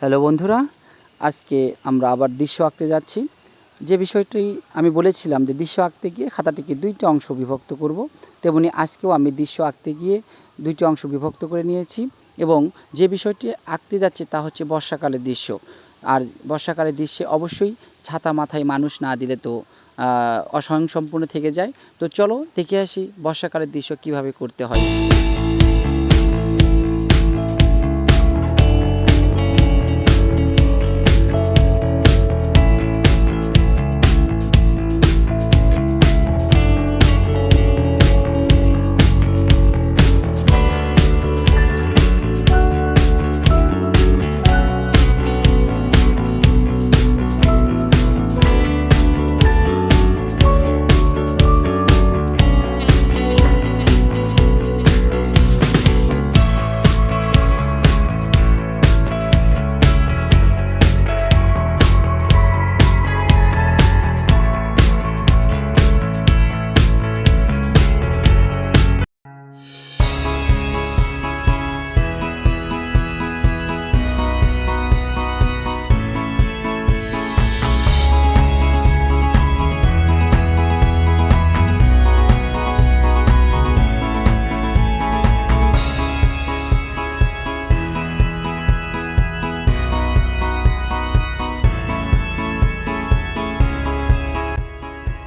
Hello বন্ধুরা আজকে আমরা আবার দৃশ্য আঁকতে যাচ্ছি। যে বিষয়টি আমি বলেছিলাম যে দৃশ্য আঁকতে গিয়ে খাতাটিকে দুইটি অংশ বিভক্ত করব তেমনি আজকেও আমি দৃশ্য আঁকতে গিয়ে দুইটি অংশ বিভক্ত করে নিয়েছি এবং যে বিষয়টি আঁকতে যাচ্ছে তা হচ্ছে বর্ষাকালের দৃশ্য। আর বর্ষাকালের দৃশ্যে অবশ্যই ছাতা মাথায় মানুষ না দিলে তো আহ, অস্বয়ংসম্পূর্ণ থেকে যায়। তো চলো দেখে আসি বর্ষাকালের দৃশ্য কীভাবে করতে হয়।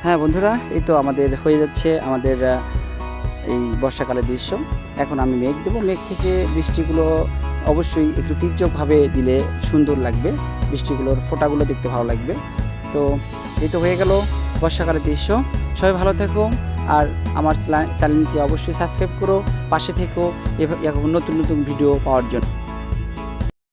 হ্যাঁ বন্ধুরা, এই তো আমাদের হয়ে যাচ্ছে আমাদের এই বর্ষাকালের দৃশ্য। এখন আমি মেঘ দেবো। মেঘ থেকে বৃষ্টিগুলো অবশ্যই একটু তীর্যকভাবে দিলে সুন্দর লাগবে। বৃষ্টিগুলোর ফোঁটাগুলো দেখতে ভালো লাগবে। তো এই তো হয়ে গেল বর্ষাকালের দৃশ্য। সবাই ভালো থেকো আর আমার চ্যানেলটি অবশ্যই সাবস্ক্রাইব করো। পাশে থেকো নতুন নতুন ভিডিও পাওয়ার জন্য।